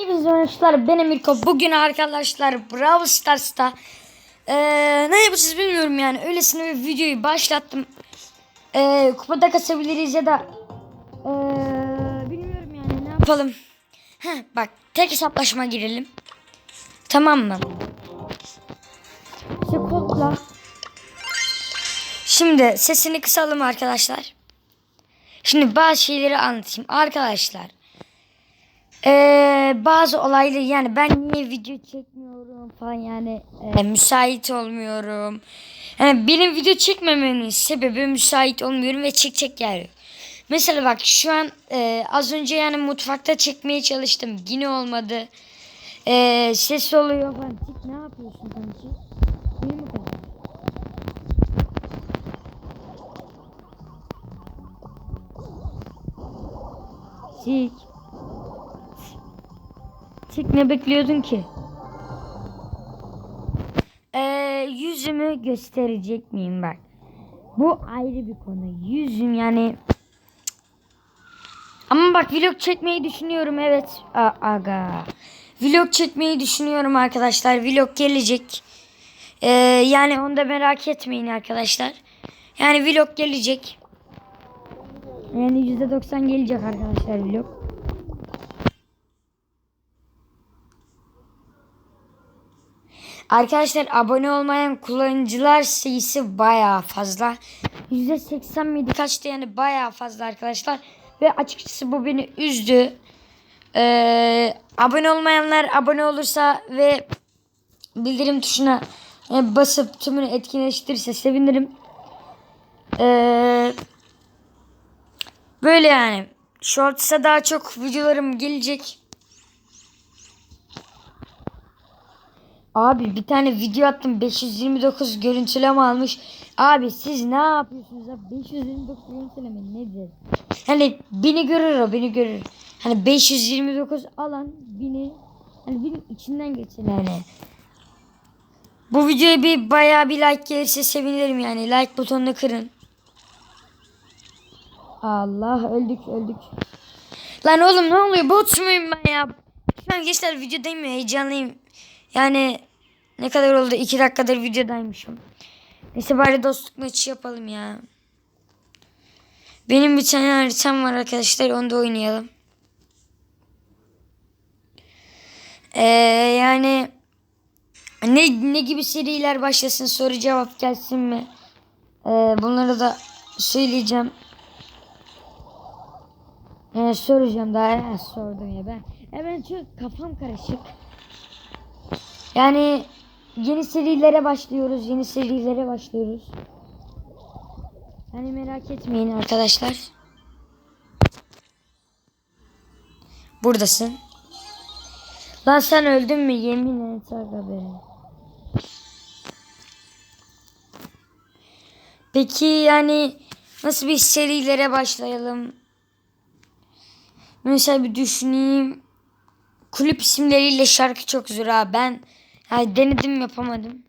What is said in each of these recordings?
Hepinize arkadaşlar ben Emirko. Bugün arkadaşlar Brawl Stars'ta eee, ne yapacağız bilmiyorum yani. Öylesine bir videoyu başlattım. Eee kupada kasabiliriz ya da eee, bilmiyorum yani ne yapalım. Heh, bak tek hesaplaşma girelim. Tamam mı? İşte kodla. Şimdi sesini kısalım arkadaşlar. Şimdi bazı şeyleri anlatayım. Arkadaşlar ee, bazı olayları yani ben niye video çekmiyorum falan yani e, müsait olmuyorum. Yani benim video çekmememin sebebi müsait olmuyorum ve çekecek yer yok. Mesela bak şu an e, az önce yani mutfakta çekmeye çalıştım. Yine olmadı. E, ses oluyor falan. Tik ne yapıyorsun kanki? Mi kadar? Tik. Tik ne bekliyordun ki? Ee, yüzümü gösterecek miyim bak. Bu ayrı bir konu. Yüzüm yani ama bak vlog çekmeyi düşünüyorum evet. A aga. Vlog çekmeyi düşünüyorum arkadaşlar. Vlog gelecek. Ee, yani onu da merak etmeyin arkadaşlar. Yani vlog gelecek. Yani %90 gelecek arkadaşlar vlog. Arkadaşlar abone olmayan kullanıcılar sayısı bayağı fazla. %80 miydi kaçtı yani bayağı fazla arkadaşlar. Ve açıkçası bu beni üzdü. Ee, abone olmayanlar abone olursa ve bildirim tuşuna e, basıp tümünü etkinleştirirse sevinirim. Ee, böyle yani. Shorts'a daha çok videolarım gelecek. Abi bir tane video attım 529 görüntüleme almış. Abi siz ne yapıyorsunuz abi 529 görüntüleme nedir? Hani beni görür o beni görür. Hani 529 alan beni hani benim içinden geçsin yani. Bu videoya bir bayağı bir like gelirse sevinirim yani. Like butonunu kırın. Allah öldük öldük. Lan oğlum ne oluyor bot muyum ben ya? Şu an gençler videodayım ya heyecanlıyım. Yani ne kadar oldu? 2 dakikadır videodaymışım. Neyse bari dostluk maçı yapalım ya. Benim bir tane haritam var arkadaşlar. Onu da oynayalım. Ee, yani ne, ne gibi seriler başlasın soru cevap gelsin mi? Ee, bunları da söyleyeceğim. Ee, soracağım daha ya, sordum ya ben. Ya ben çok kafam karışık. Yani yeni serilere başlıyoruz. Yeni serilere başlıyoruz. Yani merak etmeyin arkadaşlar. Buradasın. Lan sen öldün mü? Yemin et aga. Peki yani nasıl bir serilere başlayalım? Mesela bir düşüneyim. Kulüp isimleriyle şarkı çok zor ha. Ben yani denedim yapamadım.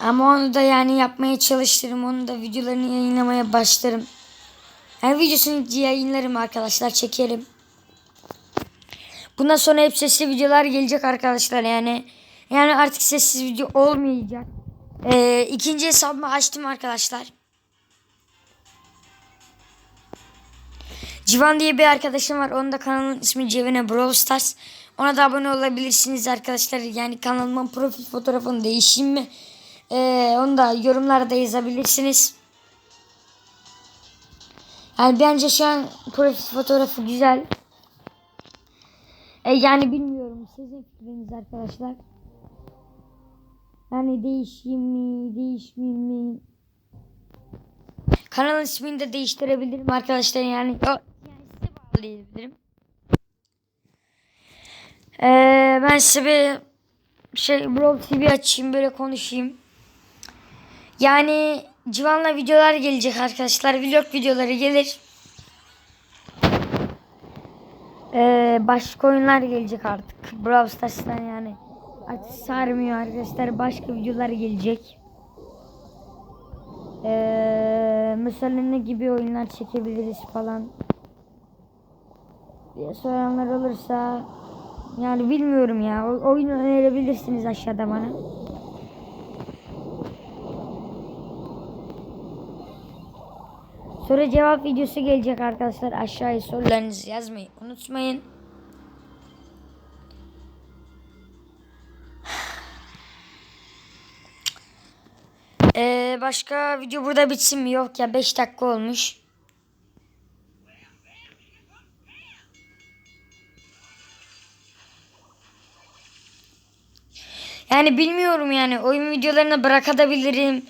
Ama onu da yani yapmaya çalışırım. Onu da videolarını yayınlamaya başlarım. Her videosunu yayınlarım arkadaşlar. Çekerim. Bundan sonra hep sesli videolar gelecek arkadaşlar yani. Yani artık sessiz video olmayacak. Ee, ikinci hesabımı açtım arkadaşlar. Civan diye bir arkadaşım var. Onun da kanalın ismi Cevene Brawl Stars. Ona da abone olabilirsiniz arkadaşlar. Yani kanalımın profil fotoğrafını değişeyim mi? Ee, onu da yorumlarda yazabilirsiniz. Yani bence şu an profil fotoğrafı güzel. Ee, yani bilmiyorum. Sizin fikriniz arkadaşlar. Yani değişeyim mi, değişmeyeyim mi? Kanal ismini de değiştirebilirim arkadaşlar yani. O, bağlayabilirim. Ee, ben size bir şey Brawl TV açayım böyle konuşayım. Yani Civan'la videolar gelecek arkadaşlar. Vlog videoları gelir. Ee, başka oyunlar gelecek artık. Brawl Stars'tan yani. Artık sarmıyor arkadaşlar. Başka videolar gelecek. Eee mesela ne gibi oyunlar çekebiliriz falan diye soranlar olursa yani bilmiyorum ya. O, oyun önerebilirsiniz aşağıda bana. Soru cevap videosu gelecek arkadaşlar. Aşağıya sorularınızı yazmayı unutmayın. Ee, başka video burada bitsin mi? Yok ya 5 dakika olmuş. Yani bilmiyorum yani oyun videolarını bırakabilirim.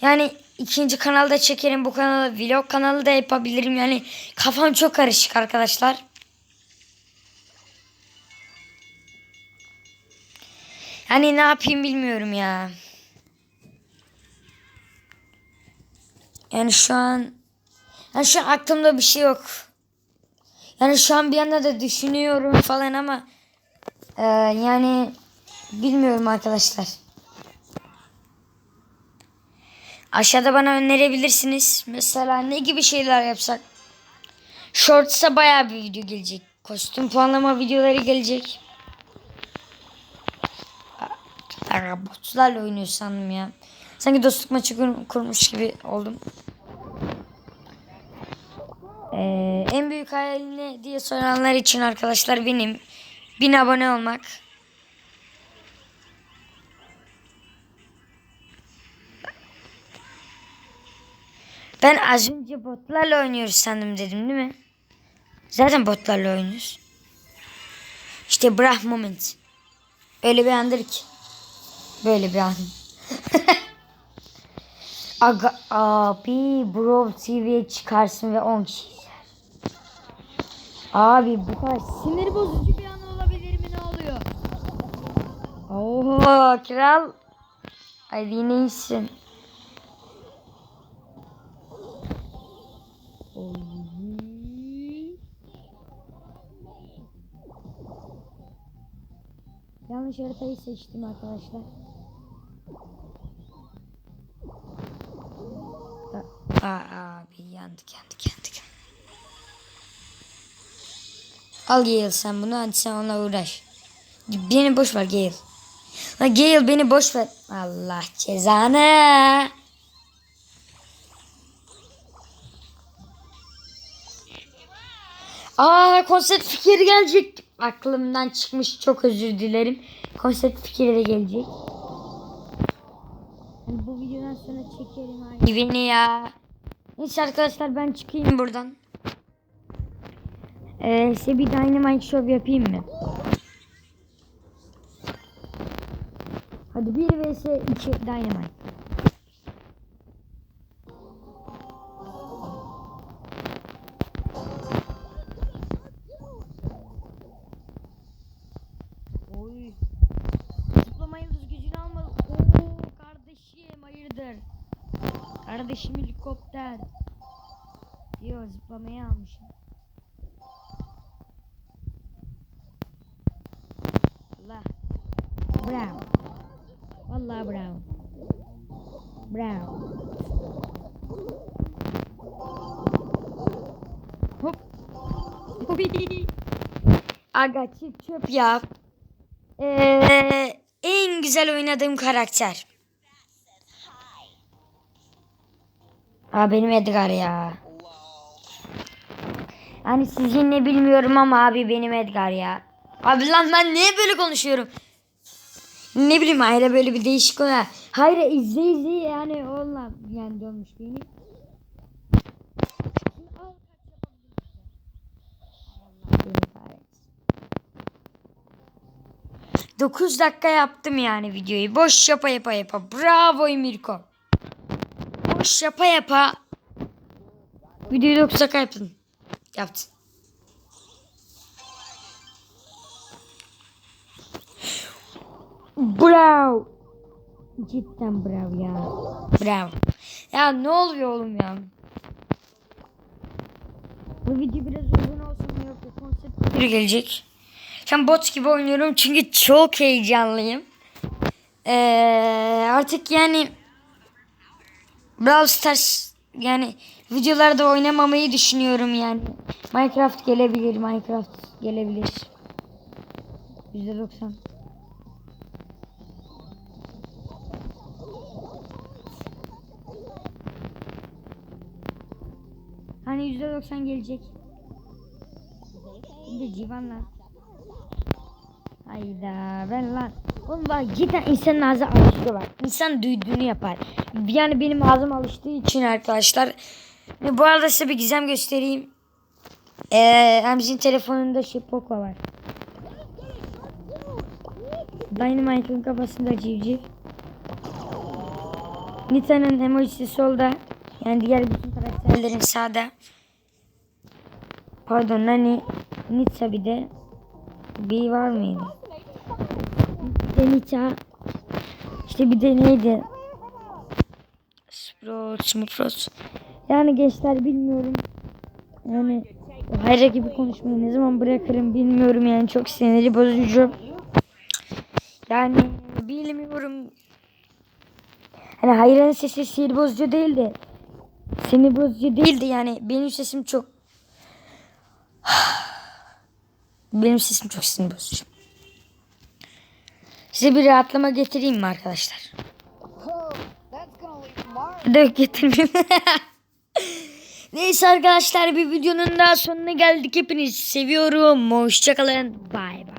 Yani ikinci kanalda çekerim bu kanalı vlog kanalı da yapabilirim. Yani kafam çok karışık arkadaşlar. Yani ne yapayım bilmiyorum ya. Yani şu an yani şu an aklımda bir şey yok. Yani şu an bir yanda da düşünüyorum falan ama e, yani bilmiyorum arkadaşlar. Aşağıda bana önerebilirsiniz. Mesela ne gibi şeyler yapsak? Shorts'a bayağı bir video gelecek. Kostüm puanlama videoları gelecek. Aa, botlarla oynuyor sandım ya. Sanki dostluk maçı kur- kurmuş gibi oldum. Ee, en büyük hayali ne diye soranlar için arkadaşlar benim bin abone olmak. Ben az önce botlarla oynuyoruz sandım dedim değil mi? Zaten botlarla oynuyoruz. İşte Brah Moment. Öyle bir andır ki. Böyle bir an. Aga, abi Bro TV'ye çıkarsın ve 10 kişi. Abi bu kadar sinir bozucu bir an olabilir mi ne oluyor? Oo kral. Ay yine iyisin. Yanlış haritayı seçtim arkadaşlar. Aa, abi yandık yandık yandık. Al Gale sen bunu hadi sen onunla uğraş. Beni boş ver Gale. Lan Gale beni boş ver. Allah cezanı. Aa konsept fikri gelecek. Aklımdan çıkmış çok özür dilerim. Konsept fikri de gelecek. Yani bu videodan sonra çekerim abi. Beni ya. Neyse arkadaşlar ben çıkayım buradan. Ee, size bir Dynamite Show yapayım mı? Hadi 1 vs 2 Dynamite. Kardeşim hayırdır? Kardeşim helikopter. Yo zıplamayı almışım. Allah. Bravo. Vallahi bravo. Bravo. Hop. Aga çöp yap. Ee, en güzel oynadığım karakter. Aa benim Edgar ya. Hani sizin ne bilmiyorum ama abi benim Edgar ya. Abi lan ben niye böyle konuşuyorum? Ne bileyim Hayra böyle bir değişik ona. Hayra izle izle yani onunla yani dönmüş beni. 9 dakika yaptım yani videoyu. Boş yapa yapa yapa. Bravo Mirko. Boş yapa. Videoyu 9 dakika yaptın. Yaptın. Bravo. Cidden bravo ya. Bravo. Ya ne oluyor oğlum ya? Bu video biraz uzun olsun mu yok ya konsept biri gelecek. Şu bot gibi oynuyorum çünkü çok heyecanlıyım. Ee, artık yani Brawl Stars yani videolarda oynamamayı düşünüyorum yani. Minecraft gelebilir, Minecraft gelebilir. %90. Hani %90 gelecek. Bir de civan lan. Hayda ben lan. Oğlum bak cidden insanın ağzı alışıyor bak. İnsan duyduğunu yapar. Yani benim ağzım alıştığı için arkadaşlar. Ve bu arada size bir gizem göstereyim. Ee, Hamzi'nin telefonunda şey Poco var. Dynamite'ın kafasında civciv. Nita'nın emojisi solda. Yani diğer bütün karakterlerin sağda. Pardon Nani. Nita bir de. Bir var mıydı? Bir de Nita. İşte bir de neydi? Sprout, Sprout. Yani gençler bilmiyorum. Yani hayra gibi konuşmayı ne zaman bırakırım bilmiyorum yani çok siniri bozucu. Yani bilmiyorum. Hani hayranın sesi sinir bozucu değildi. Sinir bozucu değildi yani benim sesim çok benim sesim çok sinir bozucu. Size bir rahatlama getireyim mi arkadaşlar? Dök getirmeyeyim. Neyse arkadaşlar bir videonun daha sonuna geldik. Hepinizi seviyorum. Hoşçakalın. Bye.